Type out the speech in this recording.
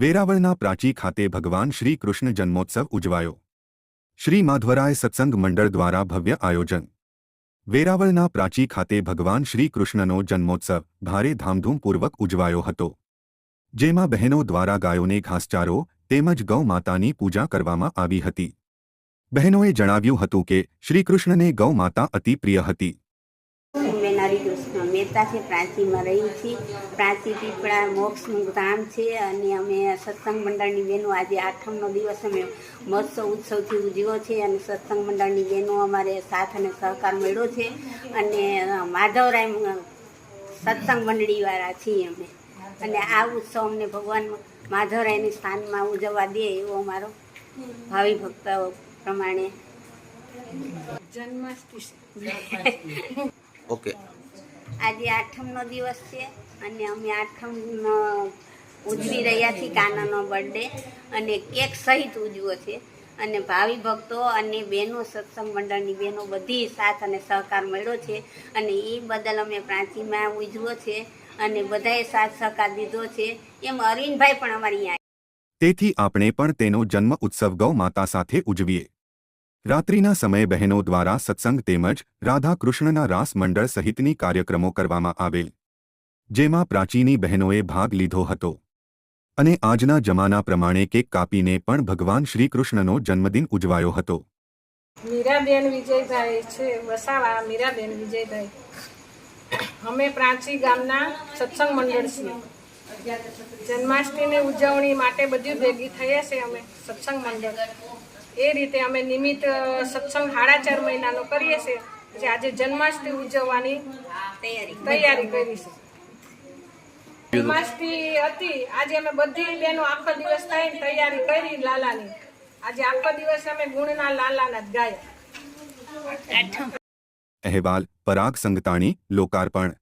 વેરાવળના પ્રાચી ખાતે ભગવાન શ્રી કૃષ્ણ જન્મોત્સવ ઉજવાયો. શ્રી માધવરાય સત્સંગ મંડળ દ્વારા ભવ્ય આયોજન. વેરાવળના પ્રાચી ખાતે ભગવાન શ્રી કૃષ્ણનો જન્મોત્સવ ભારે ધામધૂમપૂર્વક ઉજવાયો હતો. જેમાં બહેનો દ્વારા ગાયોને ઘાસચારો તેમજ ગૌ માતાની પૂજા કરવામાં આવી હતી. બહેનોએ જણાવ્યું હતું કે શ્રીકૃષ્ણને ગૌ માતા અતિ પ્રિય હતી. મહેતા છે પ્રાચીમાં રહી છીએ. પ્રાંચી પીપળા મોક્ષનું ધામ છે અને અમે સત્સંગ મંડળની બહેનો આજે આઠમનો દિવસ અમે મહોત્સવ ઉત્સવથી ઉજવ્યો છે અને સત્સંગ મંડળની બહેનો અમારે સાથ અને સહકાર મળ્યો છે. અને માધવરાય સત્સંગ મંડળીવાળા છીએ અમે. અને આ ઉત્સવ અમને ભગવાન માધવરાયની સ્થાનમાં ઉજવવા દે એવો અમારો ભાવિ ભક્ત પ્રમાણે. જન્માષ્ટમી. ઓકે. આજે આઠમનો દિવસ છે અને અમે આઠમનો ઉજવી રહ્યા છીએ કાનાનો બર્થડે અને કેક સહિત ઉજવો છે. અને ભાવિ ભક્તો અને બહેનો, સત્સંગ મંડળની બહેનો બધી સાથ અને સહકાર મળ્યો છે અને એ બદલ અમે પ્રાચીમાં ઉજવો છે અને બધાએ સાથ સહકાર દીધો છે. એમ અરવિંદભાઈ પણ અમારી તેથી આપણે પણ તેનો જન્મ ઉત્સવ ગૌ માતા સાથે ઉજવીએ. રાત્રિના સમયે બહેનો દ્વારા સત્સંગ તેમજ રાધાકૃષ્ણના રાસ મંડળ સહિતની કાર્યક્રમો કરવામાં આવેલ, જેમાં પ્રાચીની બહેનોએ ભાગ લીધો હતો. અને આજના જમાના પ્રમાણે કેક કાપીને પણ ભગવાન શ્રીકૃષ્ણનો જન્મદિન ઉજવાયો હતો. મીરાબેન વિજયભાઈ છે, વસાવા મીરાબેન વિજયભાઈ. અમે પ્રાચી ગામના સત્સંગ મંડળ છીએ. જન્માષ્ટમીની ઉજવણી માટે બધી ભેગી થઈએ છીએ અમે સત્સંગ મંડળ. એ રીતે અમે નિમિત્ત સત્સંગ સાડા ચાર મહિનાનો કરીએ છીએ. જે આજે જન્માષ્ટમી ઉજવવાની તૈયારી. તૈયારી કરી છે. જન્માષ્ટમી હતી. આજે અમે બધી બહેનો આખો દિવસ થઈને તૈયારી કરી લાલાની. આજે આખો દિવસ અમે ગુણના લાલાના જ ગાયા. અહેવાલ પરાગ સંગતાણી લોકાર્પણ.